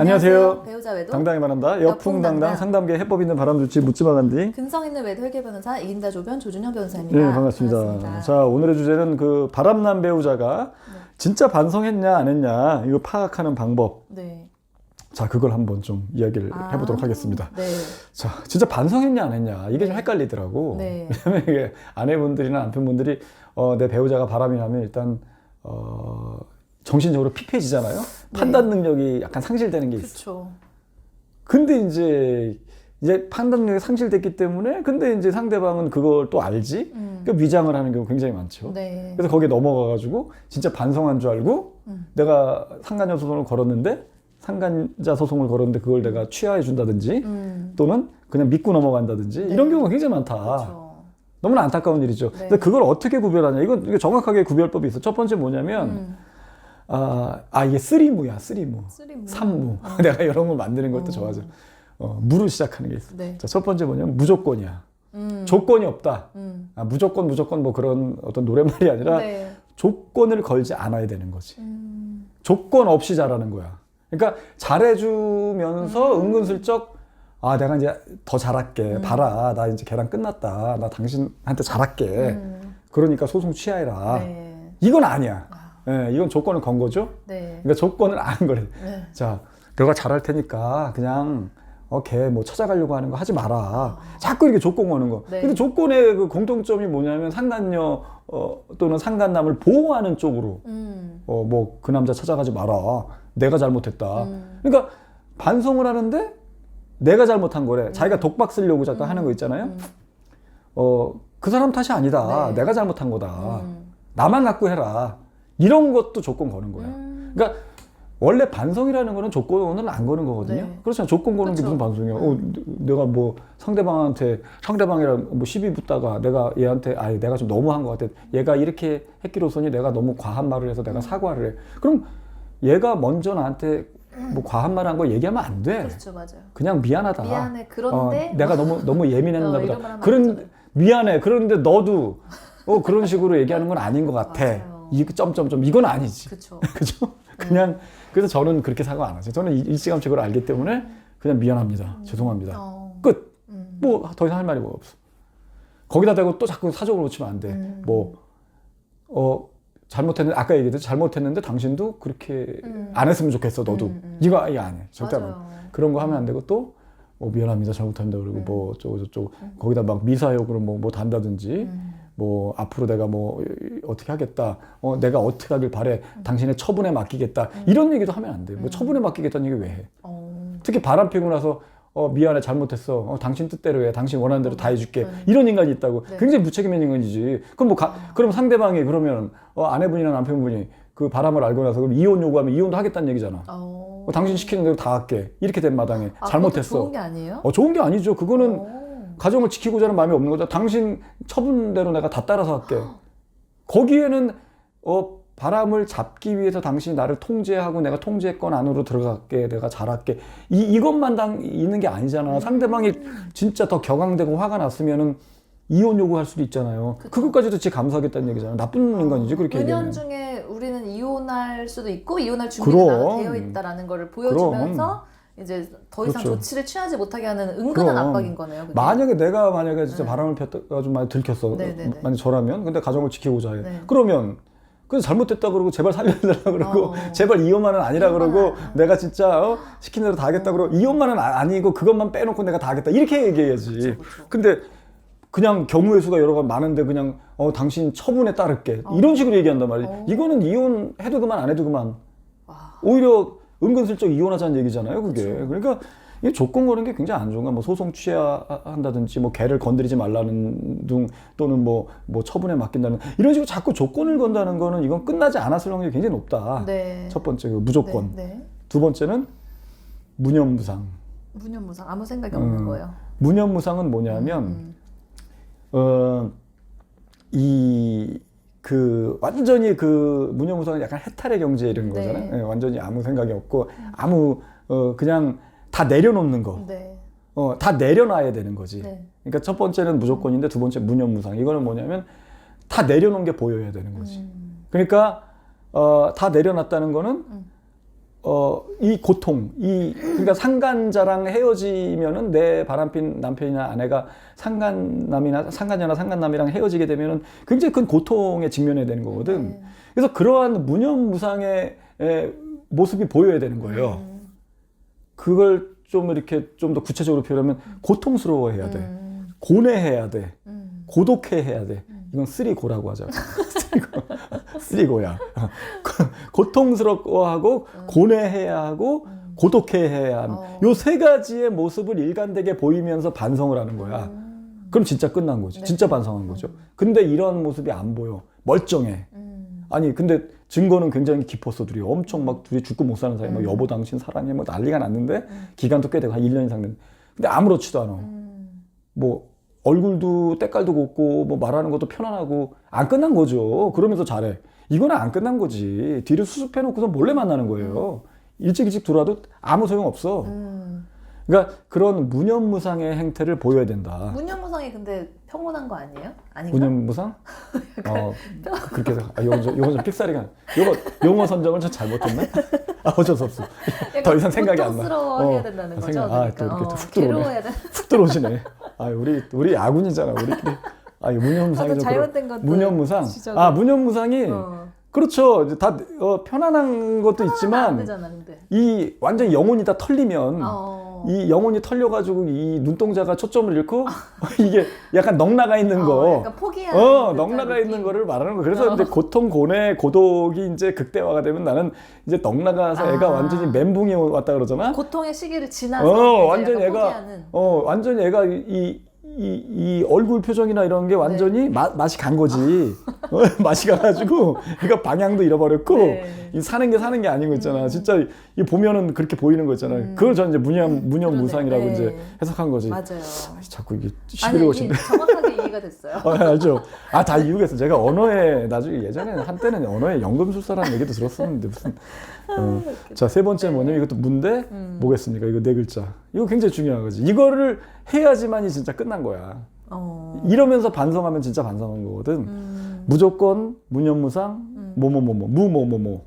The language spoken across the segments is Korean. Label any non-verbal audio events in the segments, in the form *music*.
안녕하세요. 배우자 외도 당당히 말한다. 여풍당당. 여풍당당 상담계 해법 있는 바람 좋지 묻지마 간디. 근성 있는 외도 회계 변호사 이긴다 조변 조준영 변호사입니다. 네 반갑습니다. 자 오늘의 주제는 그 바람난 배우자가 진짜 반성했냐 안 했냐 이거 파악하는 방법. 네. 자 그걸 한번 좀 이야기를 아, 해보도록 하겠습니다. 네. 자 진짜 반성했냐 안 했냐 이게 좀 네. 헷갈리더라고. 네. *laughs* 왜냐면 이게 아내분들이나 남편분들이 어, 내 배우자가 바람이 나면 일단 어, 정신적으로 피폐해지잖아요. 판단 능력이 약간 상실되는 게 있어. 그렇죠. 근데 이제 이제 판단 능력이 상실됐기 때문에 근데 이제 상대방은 그걸 또 알지. 음. 그 위장을 하는 경우 굉장히 많죠. 네. 그래서 거기에 넘어가 가지고 진짜 반성한 줄 알고 음. 내가 상간녀 소송을 걸었는데 상간자 소송을 걸었는데 그걸 내가 취하해 준다든지 음. 또는 그냥 믿고 넘어간다든지 네. 이런 경우가 굉장히 많다. 그렇죠. 너무나 안타까운 일이죠. 네. 근데 그걸 어떻게 구별하냐? 이건 정확하게 구별법이 있어. 첫 번째 뭐냐면 음. 아, 아 이게 쓰리무야, 쓰리무, 쓰리무. 삼무. *laughs* 내가 이런 걸 만드는 것도 어. 좋아하죠. 어, 무로 시작하는 게 있어. 네. 자, 첫 번째 뭐냐면 무조건이야. 음. 조건이 없다. 음. 아, 무조건 무조건 뭐 그런 어떤 노랫말이 아니라 네. 조건을 걸지 않아야 되는 거지. 음. 조건 없이 잘하는 거야. 그러니까 잘해주면서 은근슬쩍 아 내가 이제 더 잘할게. 음. 봐라, 나 이제 걔랑 끝났다. 나 당신한테 잘할게. 음. 그러니까 소송 취하해라. 네. 이건 아니야. 아, 예, 이건 조건을 건 거죠. 네. 그러니까 조건을 안 거래. 네. 자, 내가 잘할 테니까 그냥 어, 걔뭐 찾아가려고 하는 거 하지 마라. 자꾸 이렇게 조건 거는 거. 네. 근데 조건의 그 공통점이 뭐냐면 상간녀 어, 또는 상간남을 보호하는 쪽으로 음. 어, 뭐 그 남자 찾아가지 마라. 내가 잘못했다. 음. 그러니까 반성을 하는데 내가 잘못한 거래. 자기가 독박 쓰려고 잠깐 음. 하는 거 있잖아요. 음. 어, 그 사람 탓이 아니다. 네. 내가 잘못한 거다. 음. 나만 갖고 해라. 이런 것도 조건 거는 거야. 음. 그러니까 원래 반성이라는 거는 조건을 안 거는 거거든요. 네. 그렇잖아. 조건 거는 게 그쵸. 무슨 반성이야. 어, 내가 뭐 상대방한테 상대방이랑 뭐 시비 붙다가 내가 얘한테 아 내가 좀 너무한 것 같아. 얘가 이렇게 했기로서니 내가 너무 과한 말을 해서 내가 사과를 해. 그럼 얘가 먼저 나한테 뭐 과한 말 한 거 얘기하면 안 돼. 그렇죠, 맞아요. 그냥 미안하다. 미안해. 그런데 어, 내가 너무 너무 예민했나 *laughs* 어, 보다. 그런 안 미안해. 그런데 너도 어 그런 식으로 얘기하는 건 아닌 것 같아. *laughs* 맞아요. 이 점점점 이건 아니지. 그렇죠. *laughs* 그죠? 그냥 그래서 저는 그렇게 사과 안 하죠. 저는 일- 일찌감치 그걸 알기 때문에 그냥 미안합니다. 죄송합니다. 어. 끝. 음. 뭐더 이상 할 말이 뭐 없어. 거기다 대고 또 자꾸 사정을 놓치면 안 돼. 음. 뭐어 잘못했는데 아까 얘기했듯이 잘못했는데 당신도 그렇게 음. 안 했으면 좋겠어. 너도 음, 음. 이거 아예 안 해. 절대 안 해. 맞아요. 그런 거 하면 안 되고 또 뭐 미안합니다. 잘못합니다. 그리고 음. 뭐 어쩌고 저쩌고 거기다 막 미사역으로 뭐, 뭐 단다든지 음. 뭐 앞으로 내가 뭐 어떻게 하겠다. 어 내가 어떻게 하길 바래. 당신의 처분에 맡기겠다. 이런 얘기도 하면 안 돼. 뭐 음. 처분에 맡기겠다는 얘기 왜 해? 어. 특히 바람 피고 나서 어 미안해 잘못했어. 어, 당신 뜻대로 해. 당신 원하는 대로 다 해줄게. 음. 이런 인간이 있다고. 네. 굉장히 무책임한 인간이지. 그럼 뭐 가, 그럼 상대방이 그러면 어, 아내분이나 남편분이 그 바람을 알고 나서 그럼 이혼 요구하면 이혼도 하겠다는 얘기잖아. 어. 어, 당신 시키는 대로 다 할게. 이렇게 된 마당에 아, 잘못했어. 좋은 게 아니에요? 어, 좋은 게 아니죠. 그거는 어. 가정을 지키고자 하는 마음이 없는 거죠. 당신 처분대로 내가 다 따라서 할게. 거기에는 어, 바람을 잡기 위해서 당신이 나를 통제하고 내가 통제권 안으로 들어갈게. 내가 잘할게. 이, 이것만 당, 있는 게 아니잖아. 상대방이 진짜 더 격앙되고 화가 났으면은 이혼 요구할 수도 있잖아요. 그쵸. 그것까지도 지 감수하겠다는 얘기잖아. 나쁜 인간이지. 그렇게 은연. 중에 우리는 이혼할 수도 있고 이혼할 준비가 그럼. 되어 있다라는 거를 보여주면서 이제 더 이상 그렇죠. 조치를 취하지 못하게 하는 은근한 그럼. 압박인 거네요. 그게. 만약에 내가 만약에 진짜 네. 바람을 폈다가 좀 많이 들켰어. 네네네. 만약 저라면 근데 가정을 지키고자 해. 네. 그러면 그래서 잘못됐다 그러고 제발 살려달라 그러고 어. 제발 이혼만은 아니라 그러고 안- 내가 진짜 어? 시킨 대로 다 하겠다 그러고 이혼만은 아- 아니고 그것만 빼놓고 내가 다 하겠다 이렇게 얘기해야지. 그쵸, 그쵸. 근데 그냥 경우의 수가 여러 번 많은데 그냥 어 당신 처분에 따를게 어. 이런 식으로 얘기한단 말이야. 어. 이거는 이혼해도 그만 안 해도 그만. 와. 오히려 은근슬쩍 이혼하자는 얘기잖아요, 그게. 그쵸. 그러니까 이 조건 거는 게 굉장히 안 좋은 거야. 뭐 소송 취하한다든지, 뭐 개를 건드리지 말라는 등 또는 뭐, 뭐 처분에 맡긴다는 이런 식으로 자꾸 조건을 건다는 거는 이건 끝나지 않았을 확률이 굉장히 높다. 네. 첫 번째, 그 무조건. 네. 네. 두 번째는 무념무상. 무념무상 아무 생각이 없는 음. 거예요. 무념무상은 뭐냐면, 음. 어, 이, 그, 완전히 그, 무념무상은 약간 해탈의 경제 이런 네. 거잖아요. 예, 완전히 아무 생각이 없고, 아무, 어, 그냥 다 내려놓는 거. 네. 어, 다 내려놔야 되는 거지. 네. 그러니까 첫 번째는 무조건인데 두 번째 무념무상. 이거는 뭐냐면 다 내려놓은 게 보여야 되는 거지. 음. 그러니까, 어, 다 내려놨다는 거는, 음. 어, 이 고통, 이, 그러니까 상간자랑 헤어지면은 내 바람핀 남편이나 아내가 상간남이나 상간녀나 상간남이랑 헤어지게 되면은 굉장히 큰 고통에 직면해야 되는 거거든. 네. 그래서 그러한 무념무상의 에, 모습이 보여야 되는 거예요. 음. 그걸 좀 이렇게 좀 더 구체적으로 표현하면 고통스러워해야 돼. 음. 고뇌해야 돼. 음. 고독해해야 돼. 이건 쓰리고라고 하죠. *laughs* 쓰리고. 쓰리고야. *laughs* *laughs* 어. 고통스러워하고 고뇌해야 하고 음. 고독해해야 하는 어. 요세 가지의 모습을 일관되게 보이면서 반성을 하는 거야. 음. 그럼 진짜 끝난 거지. 네. 진짜 반성한 거죠. 근데 이런 모습이 안 보여. 멀쩡해. 음. 아니 근데 증거는 굉장히 깊었어 둘이 엄청 막 둘이 죽고 못 사는 사이 막 음. 여보 당신 사랑해 뭐 난리가 났는데 음. 기간도 꽤 되고 한 1년 이상 됐는데 근데 아무렇지도 않아 음. 뭐 얼굴도 때깔도 곱고 뭐 말하는 것도 편안하고 안 끝난 거죠 그러면서 잘해 이거는 안 끝난 거지 뒤를 수습해 놓고서 몰래 만나는 거예요 일찍 일찍 들어와도 아무 소용 없어 음. 그러니까 그런 무념무상의 행태를 보여야 된다 무념무상이 근데 평온한 거 아니에요? 아닌가? 무념무상? *laughs* 어, 그렇게 해서, 아, 요건 좀, 요건 좀 픽사리가, 요거, 용어 선정을 좀 잘못했네? 아, 어쩔 수 없어. 더 이상 생각이 안 나. 고통스러워 해야 어, 된다는 거죠. 생각- 아, 또 그러니까. 이렇게 어, 훅 들어오네. 훅 들어오시네. 아, 우리, 우리 아군이잖아, 우리끼리. 아, 이 무념무상이 나도 좀. 잘못된 것도 무념무상? 지적을. 아, 무념무상이, 어. 그렇죠. 이제 다, 어, 편안한 것도 안 있지만, 되잖아, 근데. 이 완전 영혼이 다 털리면, 어. 이 영혼이 털려가지고 이 눈동자가 초점을 잃고, *laughs* 이게 약간 넉나가 있는 거. 어, 약간 포기하는 어, 넉나가? 있는 거를 말하는 거. 그래서 어. 이제 고통, 고뇌, 고독이 이제 극대화가 되면 나는 이제 넉나가서 애가 아. 완전히 멘붕이 왔다 그러잖아. 고통의 시기를 지나서 어, 완전 얘가 포기하는. 어, 완전히 얘가 이, 이, 이 얼굴 표정이나 이런 게 완전히 마- 맛이 간 거지. *laughs* 어, 맛이 가가지고 얘가 방향도 잃어버렸고 네. 이 사는 게 사는 게 아닌 거 있잖아. 진짜 이 보면은 그렇게 보이는 거 있잖아. 음. 그걸 저는 이제 무념 무념 그러네. 무상이라고 네. 이제 해석한 거지. 맞아요. 자꾸 이게 아니, 11월 이, 오신데. 정확하게 이해가 됐어요. 어, *laughs* 알죠. 아, 다 이유가 있어. 제가 언어에, 나중에 예전에 한때는 언어에 연금술사라는 얘기도 들었었는데, 무슨. 어. 자, 세 번째 뭐냐면 이것도 문데 음. 뭐겠습니까? 이거 네 글자. 이거 굉장히 중요한 거지. 이거를 해야지만이 진짜 끝난 거야. 어. 이러면서 반성하면 진짜 반성한 거거든. 음. 무조건, 무념무상, 음. 뭐뭐뭐뭐, 무뭐뭐뭐.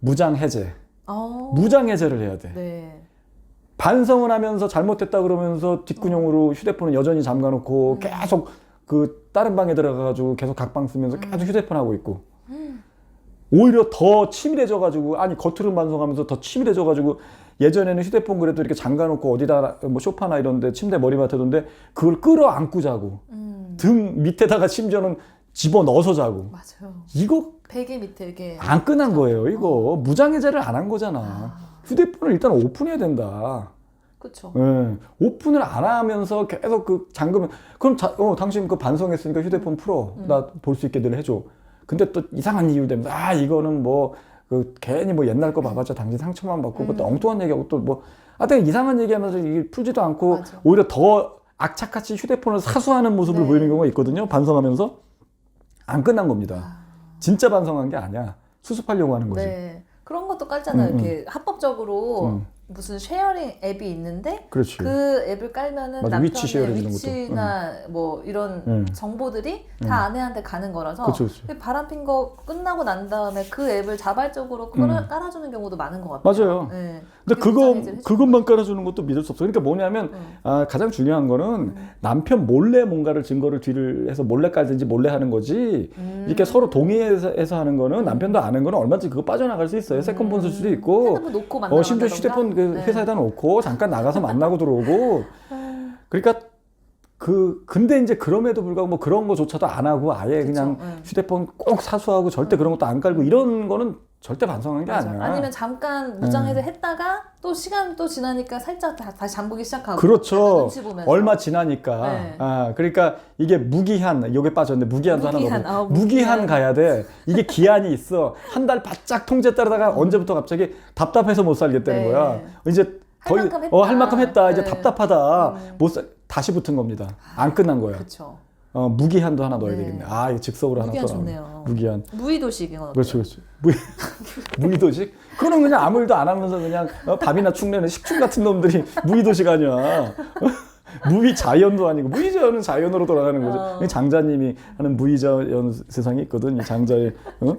무장해제. 어. 무장해제를 해야 돼. 네. 반성을 하면서 잘못했다 그러면서 뒷구녕으로 휴대폰을 여전히 잠가놓고 음. 계속 그 다른 방에 들어가가지고 계속 각방 쓰면서 계속 휴대폰 하고 있고 음. 오히려 더 치밀해져가지고 아니 겉으로 반성하면서 더 치밀해져가지고 예전에는 휴대폰 그래도 이렇게 잠가놓고 어디다 뭐 소파나 이런데 침대 머리맡에 둔데 그걸 끌어안고 자고 음. 등 밑에다가 심지어는 집어 넣어서 자고 맞아요. 이거 베개 밑에 이렇게. 안 끝난 거예요 이거 무장해제를 안 한 거잖아 아. 휴대폰을 일단 오픈해야 된다. 그쵸. 예, 오픈을 안 하면서 계속 그 잠그면 그럼 자, 어, 당신 그 반성했으니까 휴대폰 풀어 음. 나볼 수 있게 늘 해줘 근데 또 이상한 이유 때문에 아 이거는 뭐 그 괜히 뭐 옛날 거 봐봤자 당신 상처만 받고 음. 또 엉뚱한 얘기하고 또 뭐 하여튼 이상한 얘기하면서 이게 풀지도 않고 맞아. 오히려 더 악착같이 휴대폰을 사수하는 모습을 네. 보이는 경우가 있거든요 반성하면서 안 끝난 겁니다 아. 진짜 반성한 게 아니야 수습하려고 하는 거지 네. 그런 것도 깔잖아요. 음, 음. 이렇게 합법적으로 음. 무슨 쉐어링 앱이 있는데 그렇지 그 앱을 깔면은 맞아, 위치 쉐어링 남편의 이런 것도. 위치나 뭐 이런 음. 정보들이 음. 다 아내한테 가는 거라서 근데 바람핀 거 끝나고 난 다음에 그 앱을 자발적으로 깔아, 음. 깔아주는 경우도 많은 것 같아요. 맞아요. 네. 근데 그거 그것만 깔아주는 것도 믿을 수 없어. 그러니까 뭐냐면 음. 아, 가장 중요한 거는 음. 남편 몰래 뭔가를 증거를 뒤를 해서 몰래 깔든지 몰래 하는 거지. 음. 이렇게 서로 동의해서 해서 하는 거는 남편도 아는 거는 얼마든지 그거 빠져나갈 수 있어요. 세컨폰 쓸 수도 있고. 어, 심지어 휴대폰 그 회사에다 놓고 잠깐 나가서 만나고 들어오고. 그러니까 그 근데 이제 그럼에도 불구하고 뭐 그런 거조차도 안 하고 아예 그냥 그쵸, 응. 휴대폰 꼭 사수하고 절대 그런 것도 안 깔고 이런 거는 절대 반성한 게 맞아. 아니야. 아니면 잠깐 무장해제 했다가 또 시간 또 지나니까 살짝 다, 다시 잠그기 시작하고 그렇죠. 얼마 지나니까. 네. 아, 그러니까 이게 무기한, 요게 빠졌네. 무기한도 무기한, 하나 아, 넣어. 무기한 무기한. 가야 돼. 이게 기한이 있어. 한 달 바짝 통제 따르다가 언제부터 갑자기 답답해서 못 살겠다는 네. 거야. 이제 할 거의 만큼 했다. 어, 할 만큼 했다. 이제 네. 답답하다. 음. 못 살, 다시 붙은 겁니다. 안 끝난 거야. 그렇죠. 어, 무기한도 하나 넣어야 네. 되겠네. 아, 이거 즉석으로 하나 무기한. 좋네요. 무기한. 무의도식 이건 어때요? 그렇죠, 그렇죠. 무의, *laughs* 무의도식? 그거는 그냥 아무 일도 안 하면서 그냥 어, 밥이나 축내는 식충 같은 놈들이 무의도식 아니야. *laughs* 무의 자연도 아니고 무의자연은 자연으로 돌아가는 거죠. 어. 장자님이 하는 무의자연 세상이 있거든. 이 장자의. 어?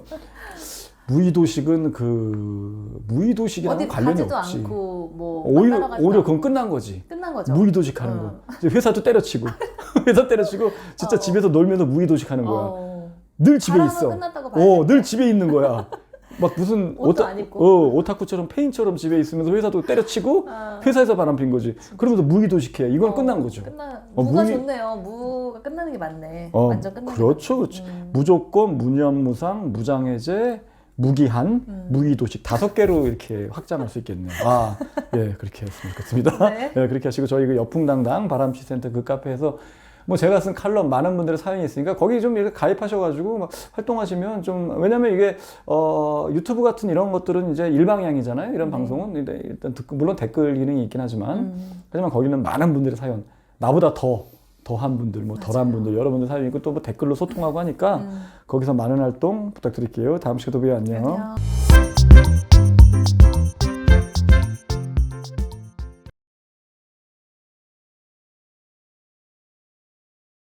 무의도식은 그 무의도식이랑 관련이 없지. 뭐 오히려 오히려 그건 끝난 거지. 끝난 거죠. 무의도식 하는 어. 거. 회사도 때려치고 *laughs* 회사 때려치고 진짜 어. 집에서 놀면서 무의도식 하는 거야. 어. 늘 집에 있어. 어, 돼. 늘 집에 있는 거야. 막 무슨 오타. 어, 오타쿠처럼 페인처럼 집에 있으면서 회사도 때려치고 아. 회사에서 바람 핀 거지. 그러면서 무의도식해. 이건 어, 끝난 거죠. 끝나 어, 무가 무의- 좋네요. 무가 끝나는 게 맞네. 어, 완전 끝나는 그렇죠, 그렇죠. 음. 무조건, 무념무상, 무장해제, 무기한, 음. 무의도식 다섯 개로 이렇게 확장할 수 있겠네요. 아, 예, 그렇게 했으면 좋겠습니다. *laughs* 네. 예, 그렇게 하시고 저희 그 여풍당당 바람치센터 그 카페에서 뭐 제가 쓴 칼럼 많은 분들의 사연이 있으니까 거기 좀 이렇게 가입하셔가지고 막 활동하시면 좀 왜냐면 이게 어 유튜브 같은 이런 것들은 이제 일방향이잖아요. 이런 네. 방송은 일단 듣- 물론 댓글 기능이 있긴 하지만 음. 하지만 거기는 많은 분들의 사연 나보다 더 더한 분들 뭐 덜한 분들 여러분들 사연이 있고 또 뭐 댓글로 소통하고 하니까 음. 거기서 많은 활동 부탁드릴게요. 다음 시간에 또 봬요. 안녕. 안녕.